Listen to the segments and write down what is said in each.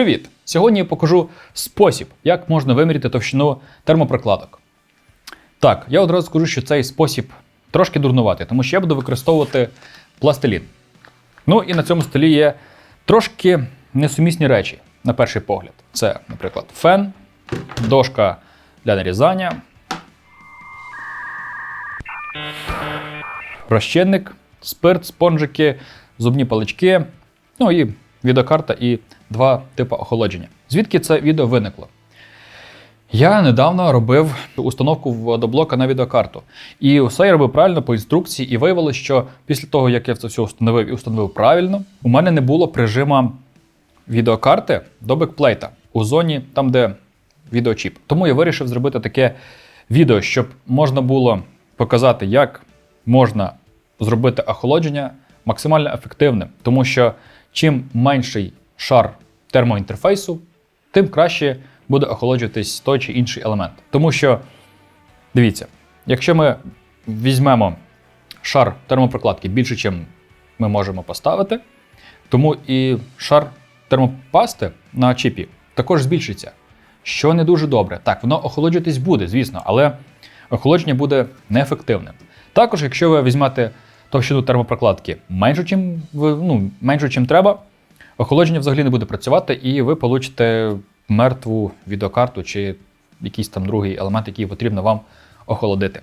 Привіт! Сьогодні я покажу спосіб, як можна виміряти товщину термопрокладок. Так, я одразу скажу, що цей спосіб трошки дурнуватий, тому що я буду використовувати пластилін. Ну і на цьому столі є трошки несумісні речі, на перший погляд. Це, наприклад, фен, дошка для нарізання, розчинник, спирт, спонжики, зубні палички, ну і відеокарта і два типи охолодження. Звідки це відео виникло? Я недавно робив установку водоблока на відеокарту. І все я робив правильно по інструкції, і виявилося, що після того, як я це все установив і установив правильно, у мене не було прижима відеокарти до бекплейта у зоні, там, де відеочіп. Тому я вирішив зробити таке відео, щоб можна було показати, як можна зробити охолодження максимально ефективним. Тому що чим менший шар термоінтерфейсу, тим краще буде охолоджуватись той чи інший елемент. Тому що, дивіться, якщо ми візьмемо шар термопрокладки більше, ніж ми можемо поставити, тому і шар термопасти на чіпі також збільшиться, що не дуже добре. Так, воно охолоджуватись буде, звісно, але охолодження буде неефективним. Також, якщо ви візьмете товщину термопрокладки меншу, чим, ну, меншу, чим треба, охолодження взагалі не буде працювати, і ви получите мертву відеокарту чи якийсь там другий елемент, який потрібно вам охолодити.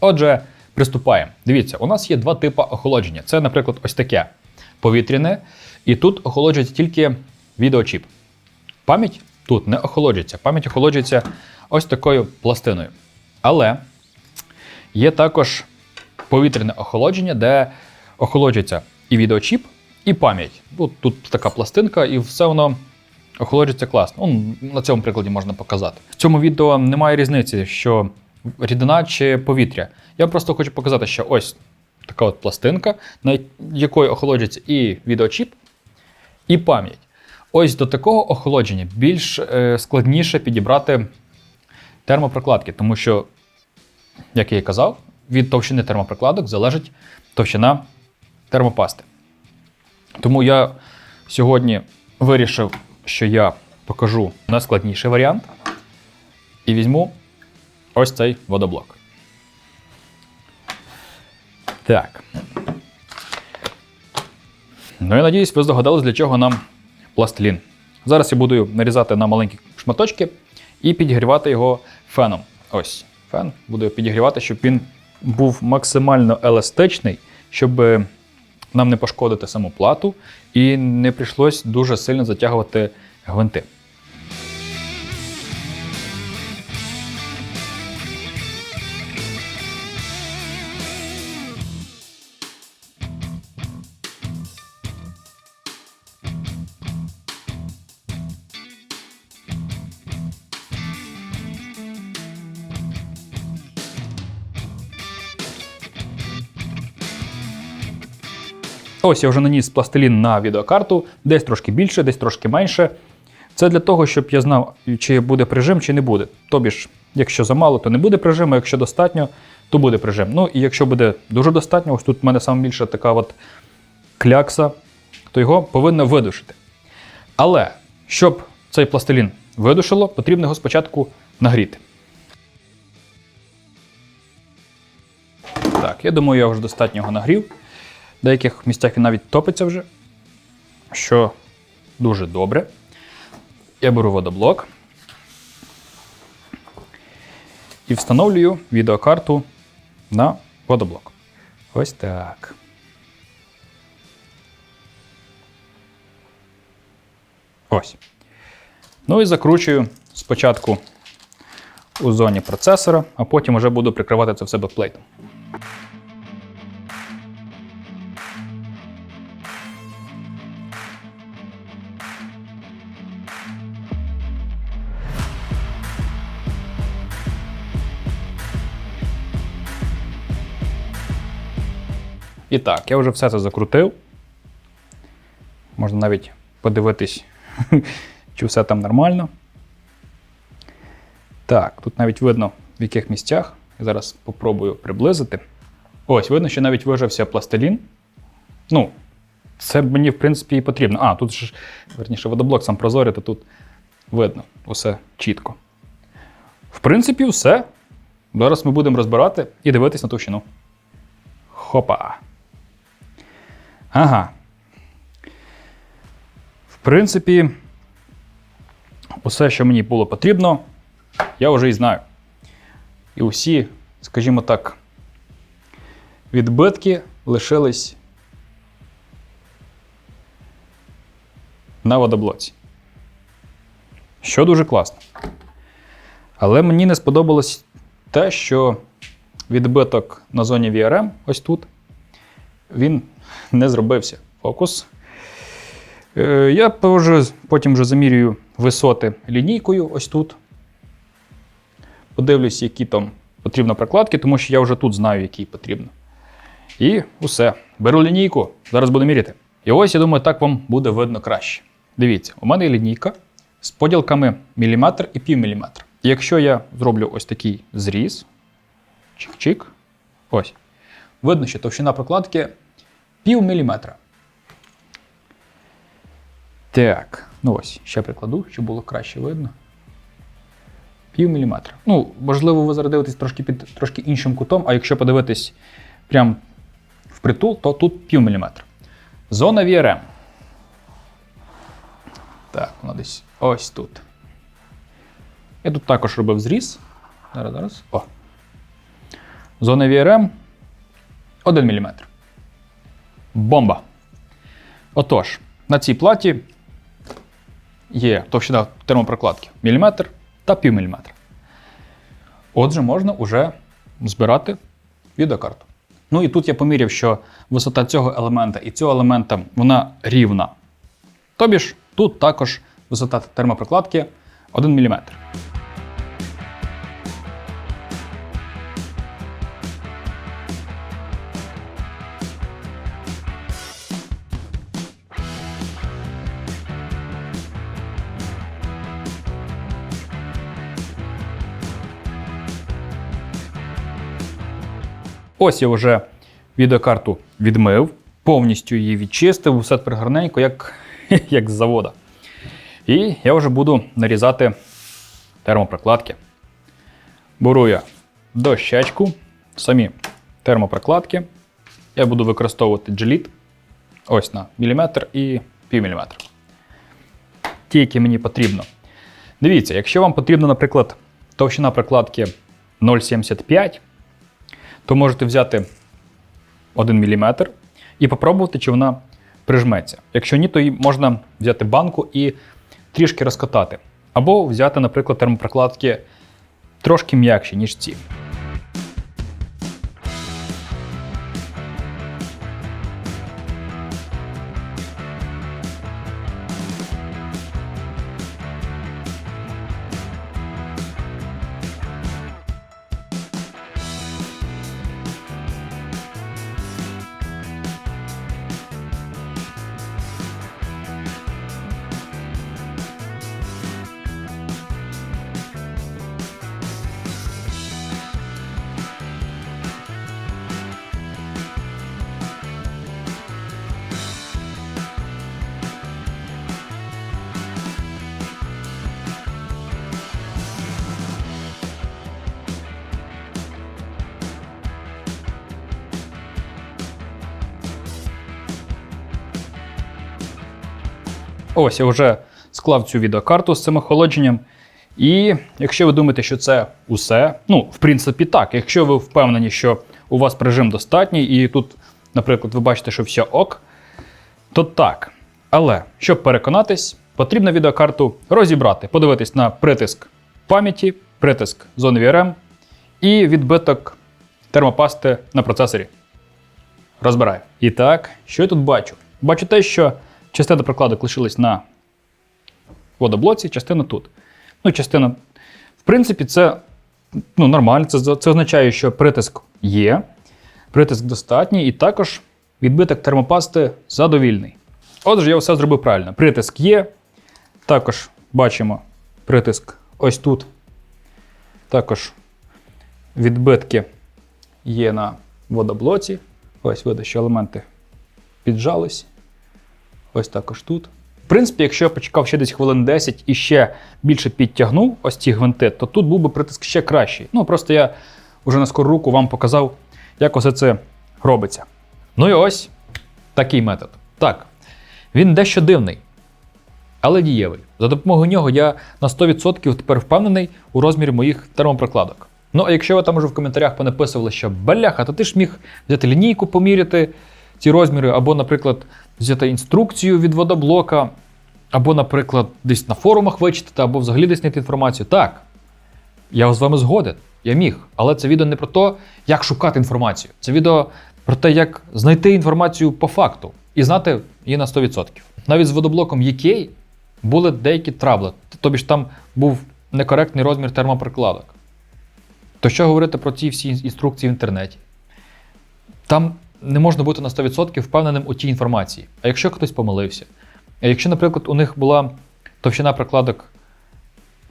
Отже, приступаємо. Дивіться, у нас є два типи охолодження. Це, наприклад, ось таке повітряне, і тут охолоджується тільки відеочіп. Пам'ять тут не охолоджується. Пам'ять охолоджується ось такою пластиною. Але є також повітряне охолодження, де охолоджується і відеочіп, і пам'ять. Тут, тут така пластинка, і все воно охолоджується класно. Ну, на цьому прикладі можна показати. В цьому відео немає різниці, що рідина чи повітря. Я просто хочу показати, що ось така от пластинка, на якої охолоджується і відеочіп, і пам'ять. Ось до такого охолодження більш е, складніше підібрати термопрокладки, тому що, як я і казав, від товщини термопрокладок залежить товщина термопасти. Тому я сьогодні вирішив, що я покажу найскладніший варіант і візьму ось цей водоблок. Так. Ну, я надіюсь, ви здогадались, для чого нам пластилін. Зараз я буду нарізати на маленькі шматочки і підігрівати його феном. Ось, фен буду підігрівати, щоб він був максимально еластичний, щоб е, нам не пошкодити саму плату і не прийшлось дуже сильно затягувати гвинти. Ось я вже наніс пластилін на відеокарту, десь трошки більше, десь трошки менше. Це для того, щоб я знав, чи буде прижим, чи не буде. Тобі ж, якщо замало, то не буде прижиму, якщо достатньо, то буде прижим. Ну і якщо буде дуже достатньо, ось тут в мене саме більше така от клякса, то його повинно видушити. Але щоб цей пластилін видушило, потрібно його спочатку нагріти. Так, я думаю, я вже достатньо його нагрів. В деяких місцях він навіть топиться вже, що дуже добре. Я беру водоблок і встановлюю відеокарту на водоблок. Ось так. Ось. Ну і закручую спочатку у зоні процесора, а потім вже буду прикривати це все бекплейтом. І так, я вже все це закрутив. Можна навіть подивитись, чи все там нормально. Так, тут навіть видно, в яких місцях. Я зараз спробую приблизити. Ось, видно, що навіть вижився пластилін. Ну, Це мені, в принципі, і потрібно. А, тут ж, верніше, водоблок сам прозорий, то тут видно усе чітко. В принципі, все. Зараз ми будемо розбирати і дивитись на товщину. Хопа. Ага. В принципі, усе, що мені було потрібно, я вже і знаю. І усі, скажімо так, відбитки лишились на водоблоці. Що дуже класно. Але мені не сподобалось те, що відбиток на зоні VRM, ось тут, він не зробився. Фокус. Е, Я потім вже замірюю висоти лінійкою ось тут. Подивлюсь, які там потрібно прокладки, тому що я вже тут знаю, які потрібно. І усе. Беру лінійку, зараз буду міряти. І ось, я думаю, так вам буде видно краще. Дивіться, у мене є лінійка з поділками міліметр і півміліметр. Якщо я зроблю ось такий зріз, чик-чик, ось. Видно, що товщина прокладки пів міліметра. Так, ну ось, ще прикладу, щоб було краще видно. Пів міліметра. Ну, можливо, ви зараз дивитесь трошки під трошки іншим кутом, а якщо подивитись прям впритул, то тут пів міліметра. Зона VRM. Так, вона десь ось тут. Я тут також робив зріз. Зараз, зараз. О. Зона VRM 1 мм. Бомба. Отож, на цій платі є товщина термопрокладки міліметр та півміліметра. Отже, можна вже збирати відеокарту. Ну і тут я поміряв, що висота цього елемента і цього елемента вона рівна. Тобі ж тут також висота термопрокладки 1 мм. Ось я вже відеокарту відмив, повністю її відчистив, все тепер гарненько, як, як з завода. І я вже буду нарізати термопрокладки. Беру я дощечку, самі термопрокладки. Я буду використовувати джеліт ось на міліметр і півміліметра. Ті, які мені потрібно. Дивіться, якщо вам потрібна, наприклад, товщина прокладки 0,75, то можете взяти 1 мм і попробувати, чи вона прижметься. Якщо ні, то її можна взяти банку і трішки розкатати. Або взяти, наприклад, термопрокладки трошки м'якші, ніж ці. Ось я вже склав цю відеокарту з цим охолодженням. І якщо ви думаєте, що це усе, ну, в принципі, так. Якщо ви впевнені, що у вас прижим достатній, і тут, наприклад, ви бачите, що все ок, то так. Але щоб переконатись, потрібно відеокарту розібрати, подивитись на притиск пам'яті, притиск зони VRM і відбиток термопасти на процесорі. Розбираю. І так, що я тут бачу? Бачу те, що частина прокладок лишилась на водоблоці, частина тут. Ну, частина, в принципі, це ну, нормально. Це, це означає, що притиск є, притиск достатній, і також відбиток термопасти задовільний. Отже, я все зробив правильно. Притиск є. Також бачимо притиск ось тут. Також відбитки є на водоблоці. Ось видно, що елементи піджались. Ось також тут. В принципі, якщо я почекав ще десь хвилин 10 і ще більше підтягнув ось ці гвинти, то тут був би притиск ще кращий. Ну просто я вже на скору руку вам показав, як усе це робиться. Ну і ось такий метод. Так, він дещо дивний, але дієвий. За допомогою нього я на 100% тепер впевнений у розмірі моїх термопрокладок. Ну, а якщо ви там уже в коментарях понаписували, що бляха, то ти ж міг взяти лінійку, поміряти ці розміри, або, наприклад, взяти інструкцію від водоблока, або, наприклад, десь на форумах вичитати, або взагалі десь знайти інформацію. Так, я з вами згоден, я міг. Але це відео не про те, як шукати інформацію. Це відео про те, як знайти інформацію по факту і знати її на 100%. Навіть з водоблоком EK були деякі трабли, тобі ж там був некоректний розмір термопрокладок. То що говорити про ці всі інструкції в інтернеті? Там не можна бути на 100% впевненим у тій інформації. А якщо хтось помилився, а якщо, наприклад, у них була товщина прокладок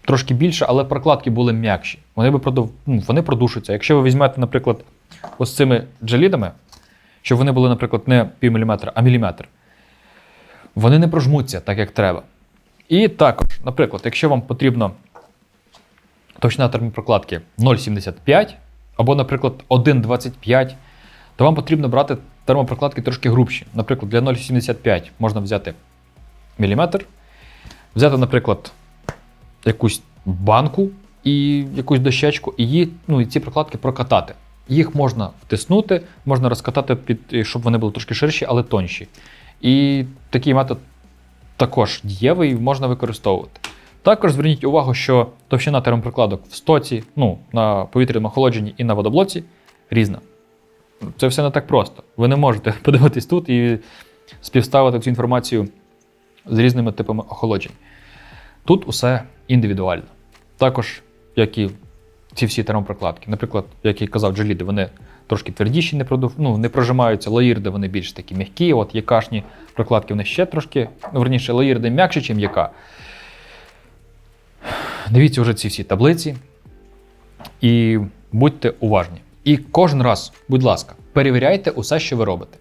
трошки більша, але прокладки були м'якші, вони би продов... ну, вони продушаться. Якщо ви візьмете, наприклад, ось цими джелідами, щоб вони були, наприклад, не пів міліметра, а міліметр, вони не прожмуться так, як треба. І також, наприклад, якщо вам потрібно товщина термопрокладки 0,75 або, наприклад, 1,25, то вам потрібно брати термопрокладки трошки грубші. Наприклад, для 0,75 можна взяти міліметр, взяти, наприклад, якусь банку і якусь дощечку, і її, ну, і ці прокладки прокатати. Їх можна втиснути, можна розкатати, під, щоб вони були трошки ширші, але тонші. І такий метод також дієвий, можна використовувати. Також зверніть увагу, що товщина термопрокладок в стоці, ну, на повітряному охолодженні і на водоблоці різна. Це все не так просто. Ви не можете подивитись тут і співставити цю інформацію з різними типами охолоджень. Тут усе індивідуально. Також, як і ці всі термопрокладки. Наприклад, як і казав Джоліди, вони трошки твердіші, не, продув, ну, не прожимаються. Лаїрди вони більш такі м'які. От якашні прокладки вони ще трошки, ну, верніше, лаїрди м'якші, ніж м'яка. Дивіться вже ці всі таблиці і будьте уважні. І кожен раз, будь ласка, перевіряйте усе, що ви робите.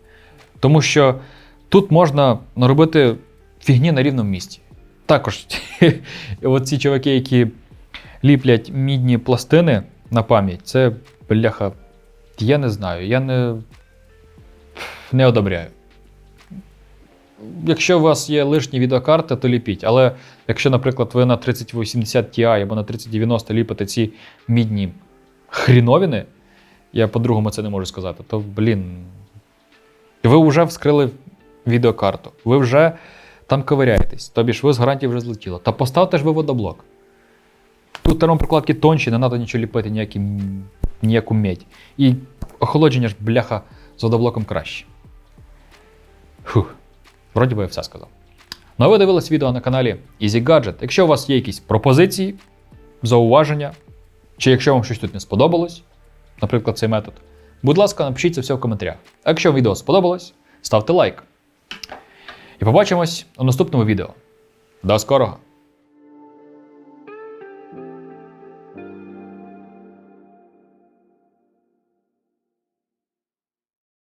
Тому що тут можна наробити фігні на рівному місці. Також оці чуваки, які ліплять мідні пластини на пам'ять, це бляха. Я не знаю, я не, не одобряю. Якщо у вас є лишні відеокарти, то ліпіть. Але якщо, наприклад, ви на 3080 Ti або на 3090 ліпите ці мідні хріновини, я по-другому це не можу сказати, то, блін, ви вже вскрили відеокарту, ви вже там ковиряєтесь, тобі ж ви з гарантії вже злетіло. Та поставте ж ви водоблок. Тут термопрокладки тонші, не треба нічого ліпити, ніякі, ніяку медь. І охолодження ж, бляха, з водоблоком краще. Фух, вроді би я все сказав. Ну а ви дивились відео на каналі Easy Gadget. Якщо у вас є якісь пропозиції, зауваження, чи якщо вам щось тут не сподобалось, наприклад, цей метод, будь ласка, напишіть це все в коментарях. А якщо відео сподобалось, ставте лайк. І побачимось у наступному відео. До скорого!